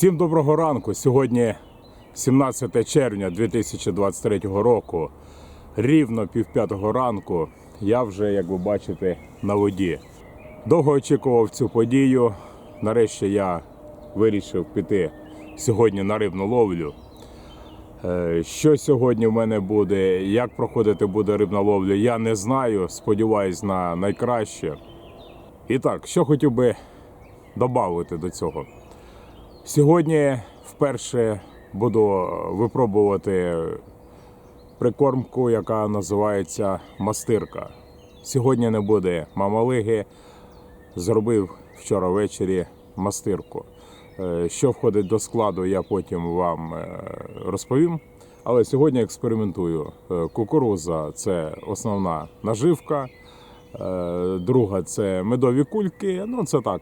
Всім доброго ранку. Сьогодні 17 червня 2023 року. Рівно півп'ятого ранку. Я вже, як ви бачите, на воді. Довго очікував цю подію. Нарешті я вирішив піти сьогодні на рибну ловлю. Е, Що сьогодні в мене буде, як проходити буде рибна ловля, я не знаю. Сподіваюсь на найкраще. І так, що хотів би додати до цього. Сьогодні вперше буду випробувати прикормку, яка називається мастирка. Сьогодні не буде мамалиги. Зробив вчора ввечері мастирку. Е, Що входить до складу, я потім вам е, розповім. Але сьогодні експериментую. Е, Кукуруза це основна наживка. Друга це медові кульки. Ну, це так,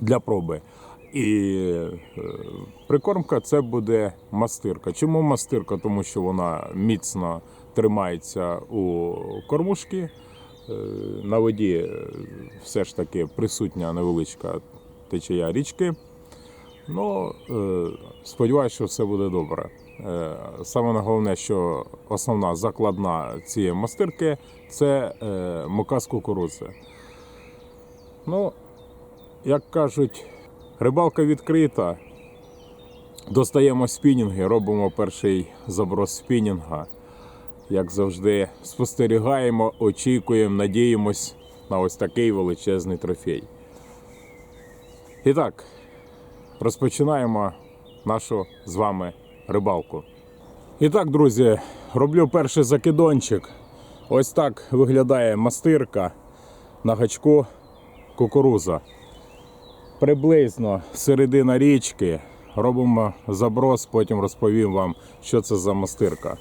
для проби. І е, прикормка це буде мастирка. Чому мастирка? Тому що вона міцно тримається у кормушки. Е, На воді е, все ж таки присутня невеличка течія річки. Ну, сподіваюся, що все буде добре. Саме головне, що основна закладна цієї мастирки це мука з кукурудзи. Ну, як кажуть, рибалка відкрита. Достаємо спінінги, робимо перший заброс спінінга. Як завжди, спостерігаємо, очікуємо, надіємось на ось такий величезний трофей. І так, розпочинаємо нашу з вами рибалку. І так, друзі, роблю перший закидончик. Ось так виглядає мастирка на гачку кукуруза. Приблизно середина річки. Робимо заброс, потім розповім вам, що це за мастирка.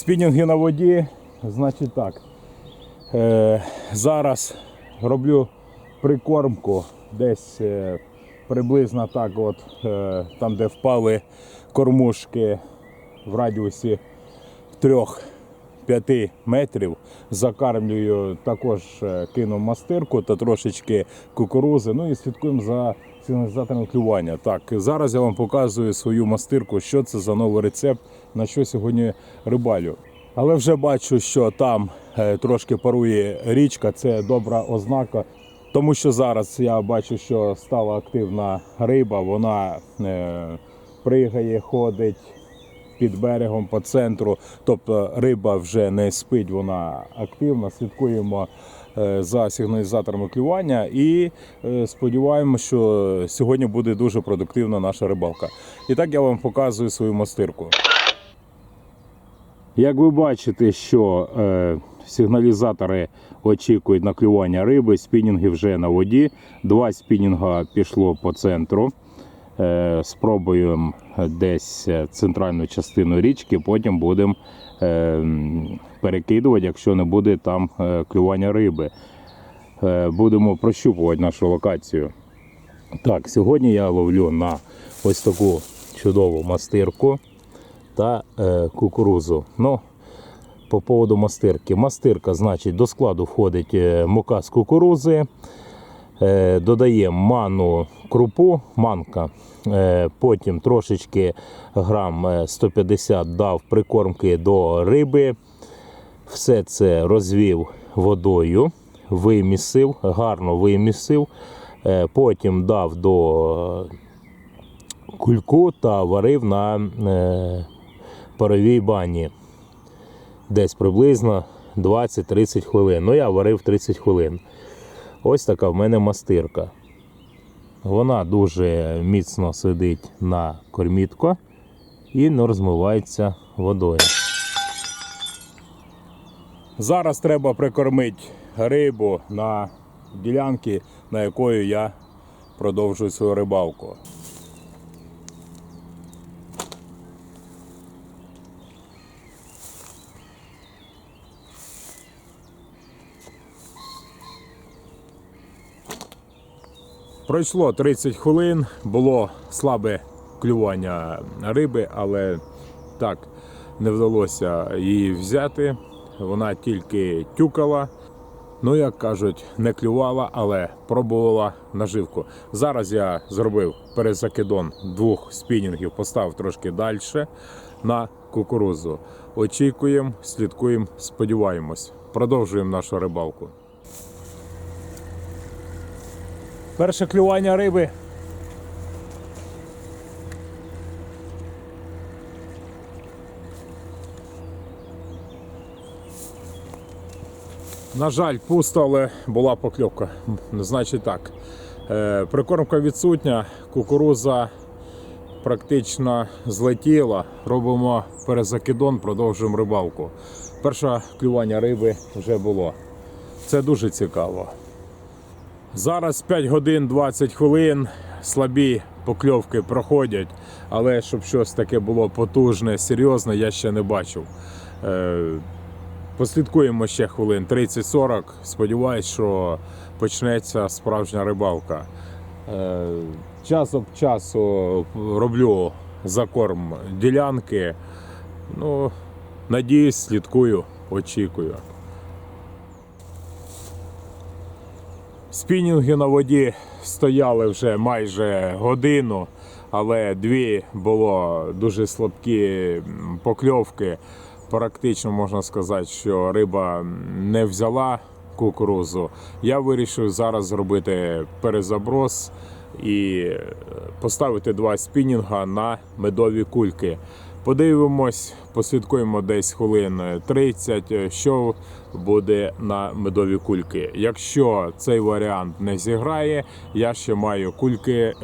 Спінінги на воді, значить так. Е, зараз роблю прикормку десь е, приблизно так, от, е, там, де впали кормушки в радіусі 3-5 метрів. Закармлюю також е, кину мастирку та трошечки кукурузи. Ну і слідкуємо за сигналізатором клювання. Так, зараз я вам показую свою мастирку, що це за новий рецепт, на що сьогодні рибалю. Але вже бачу, що там е, трошки парує річка, це добра ознака. Тому що зараз я бачу, що стала активна риба, вона е, пригає, ходить під берегом по центру. Тобто риба вже не спить, вона активна. Слідкуємо за сигналізаторами клювання і е, сподіваємося, що сьогодні буде дуже продуктивна наша рибалка. І так я вам показую свою мастирку. Як ви бачите, що е, сигналізатори очікують на клювання риби, спінінги вже на воді. Два спінінга пішло по центру. Е, спробуємо десь центральну частину річки, потім будемо е, перекидувати, якщо не буде там е, клювання риби. Е, будемо прощупувати нашу локацію. Так, сьогодні я ловлю на ось таку чудову мастирку та е, кукурузу. Ну, по поводу мастирки. Мастирка, значить, до складу входить мука з кукурузи. Е, додаємо ману крупу, манка. Е, потім трошечки грам е, 150 дав прикормки до риби. Все це розвів водою, вимісив, гарно вимісив. Е, потім дав до кульку та варив на е, паровій бані. Десь приблизно 20-30 хвилин. Ну, я варив 30 хвилин. Ось така в мене мастирка. Вона дуже міцно сидить на кормітку і не розмивається водою. Зараз треба прикормити рибу на ділянки, на якої я продовжую свою рибалку. Пройшло 30 хвилин, було слабе клювання риби, але так не вдалося її взяти. Вона тільки тюкала. Ну, як кажуть, не клювала, але пробувала наживку. Зараз я зробив перезакидон двох спінінгів, поставив трошки далі на кукурузу. Очікуємо, слідкуємо, сподіваємось. Продовжуємо нашу рибалку. Перше клювання риби. На жаль, пусто, але була покльовка. Значить так. Е, Прикормка відсутня, кукуруза практично злетіла. Робимо перезакидон, продовжуємо рибалку. Перше клювання риби вже було. Це дуже цікаво. Зараз 5 годин 20 хвилин. Слабі покльовки проходять, але щоб щось таке було потужне, серйозне, я ще не бачив. Е, Послідкуємо ще хвилин 30-40. Сподіваюсь, що почнеться справжня рибалка. Е, Час від часу роблю закорм ділянки. Ну, надіюсь, слідкую, очікую. Спінінги на воді стояли вже майже годину, але дві було дуже слабкі покльовки. Практично можна сказати, що риба не взяла кукурузу. Я вирішив зараз зробити перезаброс і е, поставити два спінінга на медові кульки. Подивимось, послідкуємо десь хвилин 30, е, що буде на медові кульки. Якщо цей варіант не зіграє, я ще маю кульки е,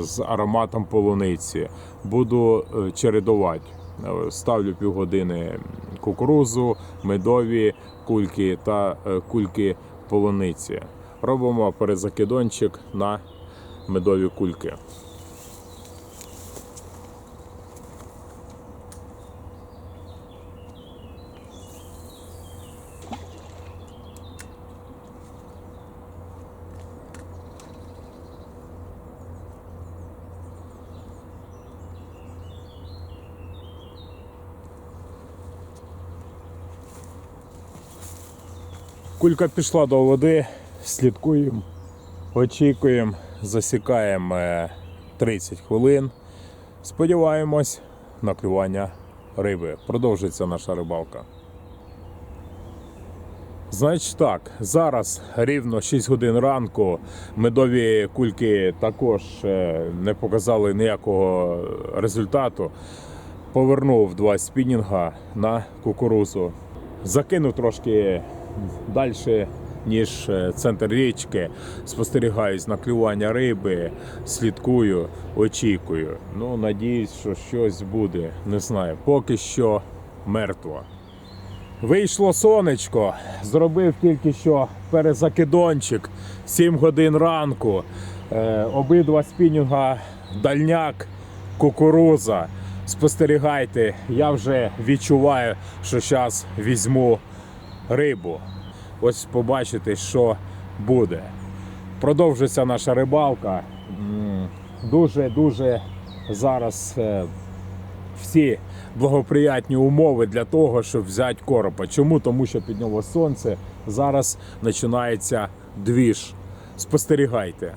з ароматом полуниці. Буду е, чередувати. Е, Ставлю півгодини кукурузу, медові кульки та е, кульки полуниці. Робимо перезакидончик на медові кульки. Кулька пішла до води, слідкуємо, очікуємо, засікаємо е, 30 хвилин. Сподіваємось на клювання риби. Продовжується наша рибалка. Значить так, зараз рівно 6 годин ранку. Медові кульки також е, не показали ніякого результату. Повернув два спінінга на кукурузу. Закинув трошки далі, ніж е, центр річки. Спостерігаюсь на клювання риби, слідкую, очікую. Ну, надіюсь, що щось буде. Не знаю. Поки що мертво. Вийшло сонечко, зробив тільки що перезакидончик 7 годин ранку. Е, обидва спінінга дальняк, кукуруза. Спостерігайте, я вже відчуваю, що зараз візьму рибу. Ось побачите, що буде. Продовжується наша рибалка. Дуже-дуже зараз е, всі благоприятні умови для того, щоб взяти коропа. Чому? Тому що підняло сонце. Зараз починається двіж. Спостерігайте.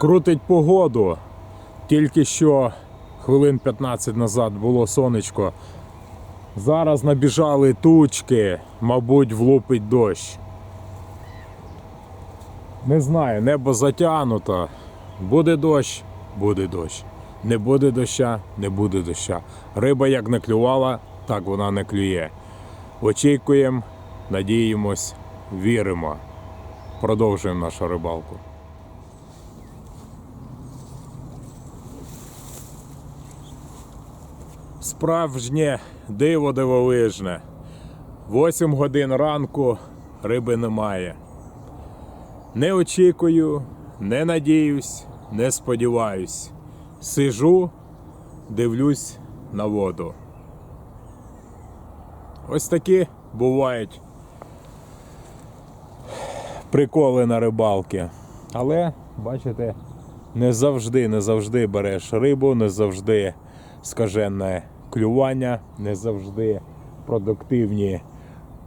Крутить погоду. Тільки що хвилин 15 назад було сонечко. Зараз набіжали тучки, мабуть, влупить дощ. Не знаю, небо затягнуто. Буде дощ, буде дощ. Не буде доща, не буде доща. Риба як не клювала, так вона не клює. Очікуємо, надіємось, віримо. Продовжуємо нашу рибалку. Справжнє диво дивовижне. 8 годин ранку риби немає. Не очікую, не надіюсь, не сподіваюсь. Сижу, дивлюсь на воду. Ось такі бувають приколи на рибалки. Але, бачите, не завжди, не завжди береш рибу, не завжди скажене клювання, не завжди продуктивні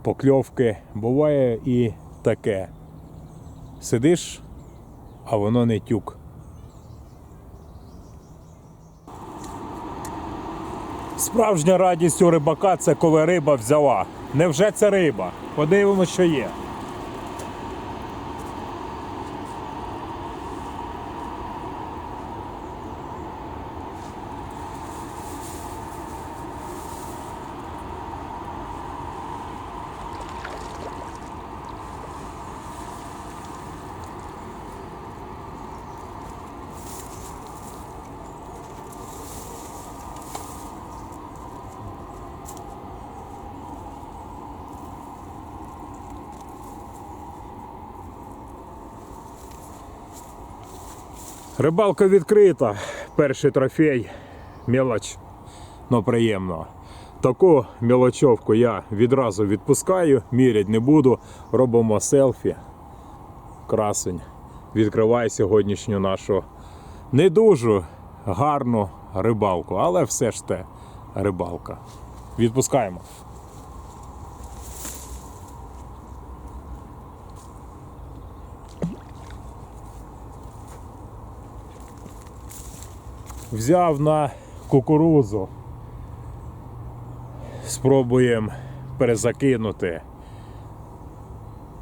покльовки. Буває і таке. Сидиш, а воно не тюк. Справжня радість у рибака це коли риба взяла. Невже це риба? Подивимося, що є. Рибалка відкрита. Перший трофей. Мелоч. Ну приємно. Таку мелочовку я відразу відпускаю, мірять не буду. Робимо селфі. Красень. Відкриває сьогоднішню нашу не дуже гарну рибалку, але все ж те рибалка. Відпускаємо. Взяв на кукурузу. Спробуємо перезакинути.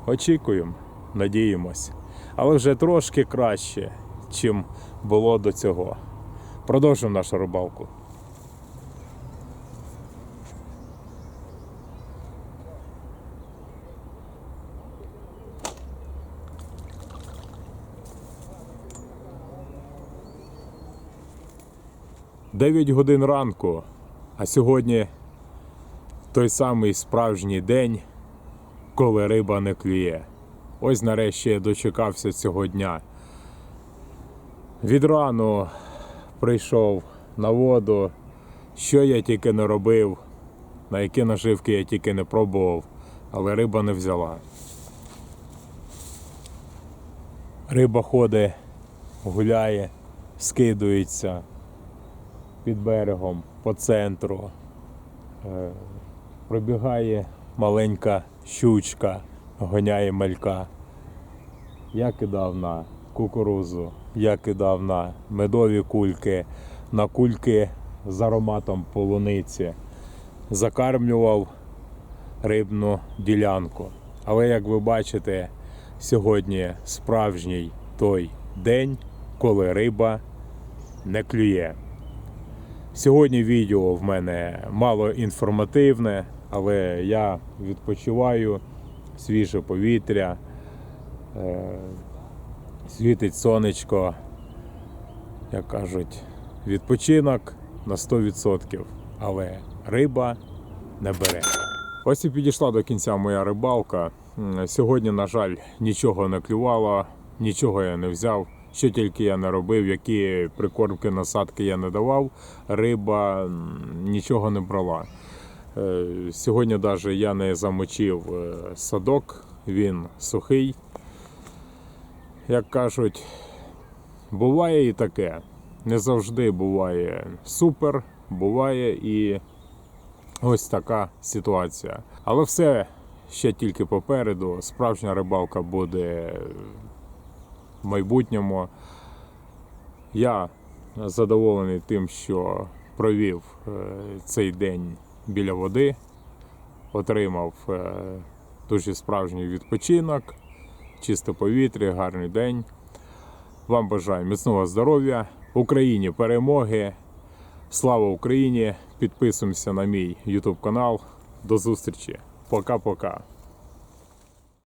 Очікуємо, надіємось. Але вже трошки краще, чим було до цього. Продовжуємо нашу рибалку. Дев'ять годин ранку, а сьогодні той самий справжній день, коли риба не клює. Ось нарешті я дочекався цього дня. Від рану прийшов на воду, що я тільки не робив, на які наживки я тільки не пробував, але риба не взяла. Риба ходить, гуляє, скидується під берегом, по центру. Е, Пробігає маленька щучка, гоняє малька. Я кидав на кукурузу, я кидав на медові кульки, на кульки з ароматом полуниці. Закармлював рибну ділянку. Але як ви бачите, сьогодні справжній той день, коли риба не клює. Сьогодні відео в мене мало інформативне, але я відпочиваю, свіже повітря, е, світить сонечко, як кажуть, відпочинок на 100%, але риба не бере. Ось і підійшла до кінця моя рибалка. Сьогодні, на жаль, нічого не клювало, нічого я не взяв. Що тільки я не робив, які прикормки, насадки я не давав, риба нічого не брала. Е, Сьогодні навіть я не замочив е, садок, він сухий. Як кажуть, буває і таке. Не завжди буває супер, буває і ось така ситуація. Але все ще тільки попереду. Справжня рибалка буде майбутньому. Я задоволений тим, що провів е, цей день біля води, отримав е, дуже справжній відпочинок, чисте повітря, гарний день. Вам бажаю міцного здоров'я, Україні перемоги. Слава Україні! Підписуємося на мій YouTube канал. До зустрічі. Пока-пока.